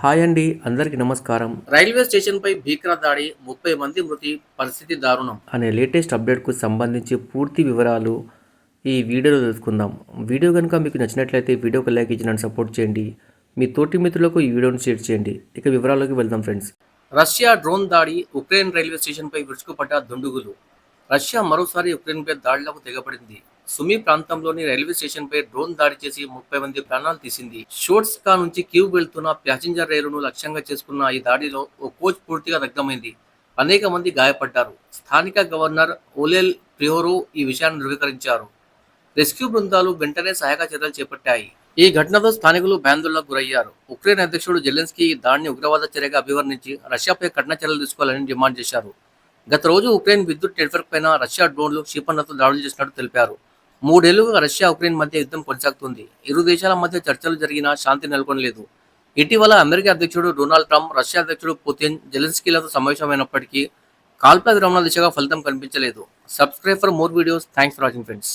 Hi అండి అందరికీ నమస్కారం. రైల్వే స్టేషన్ పై భీకర దాడి ముప్పై మంది మృతి పరిస్థితి దారుణం. అనే లేటెస్ట్ అప్డేట్కు సంబంధించి పూర్తి వివరాలు ఈ వీడియోలో తెలుసుకుందాం. వీడియో కనుక మీకు నచ్చినట్లయితే వీడియోకి లైక్ ఇచ్చి నన్ను సపోర్ట్ చేయండి. మీ తోటి మిత్రులకు ఈ వీడియోని షేర్ చేయండి. ఇక వివరాల్లోకి వెళ్దాం ఫ్రెండ్స్. రష్యా డ్రోన్ దాడి ఉక్రెయిన్ రైల్వే స్టేషన్ పై విరుచుకుపడ్డ దుండుగులు. రష్యా మరోసారి ఉక్రెయిన్ పై దాడులకు తెగబడింది. సుమి ప్రాంతంలోని రైల్వే స్టేషన్ పై డ్రోన్ దాడి చేసి ముప్పై మంది ప్రాణాలు తీసింది. షోట్స్కా నుంచి క్యూబ్ వెళ్తున్న ప్యాసింజర్ రైలును లక్ష్యంగా చేసుకున్న ఈ దాడిలో ఓ కోచ్ పూర్తిగా దగ్గమైంది అనేక మంది గాయపడ్డారు. స్థానిక గవర్నర్ ఓలెల్ ప్రియోరో ఈ విషయాన్ని ధృవీకరించారు. రెస్క్యూ బృందాలు వెంటనే సహాయక చర్యలు చేపట్టాయి. ఈ ఘటనతో స్థానికులు భయాందోళనకు గురయ్యారు. ఉక్రెయిన్ అధ్యక్షుడు జెలెన్స్కీ ఈ దాడిని ఉగ్రవాద చర్యగా అభివర్ణించి రష్యాపై కఠిన చర్యలు తీసుకోవాలని డిమాండ్ చేశారు. గత రోజు ఉక్రెయిన్ విద్యుత్ నెట్వర్క్ పైన రష్యా డ్రోన్లు క్షిపణులతో దాడులు చేసినట్టు తెలిపారు. మూడేళ్ళుగా రష్యా ఉక్రెయిన్ మధ్య యుద్ధం కొనసాగుతుంది. ఇరు దేశాల మధ్య చర్చలు జరిగినా శాంతి నెలకొనలేదు. ఇటీవల అమెరికా అధ్యక్షుడు డొనాల్డ్ ట్రంప్ రష్యా అధ్యక్షుడు పుతిన్ జెలెన్స్కీలతో సమావేశమైనప్పటికీ కాల్పా విరమణ దిశగా ఫలితం కనిపించలేదు. Subscribe for more videos. Thanks for watching friends.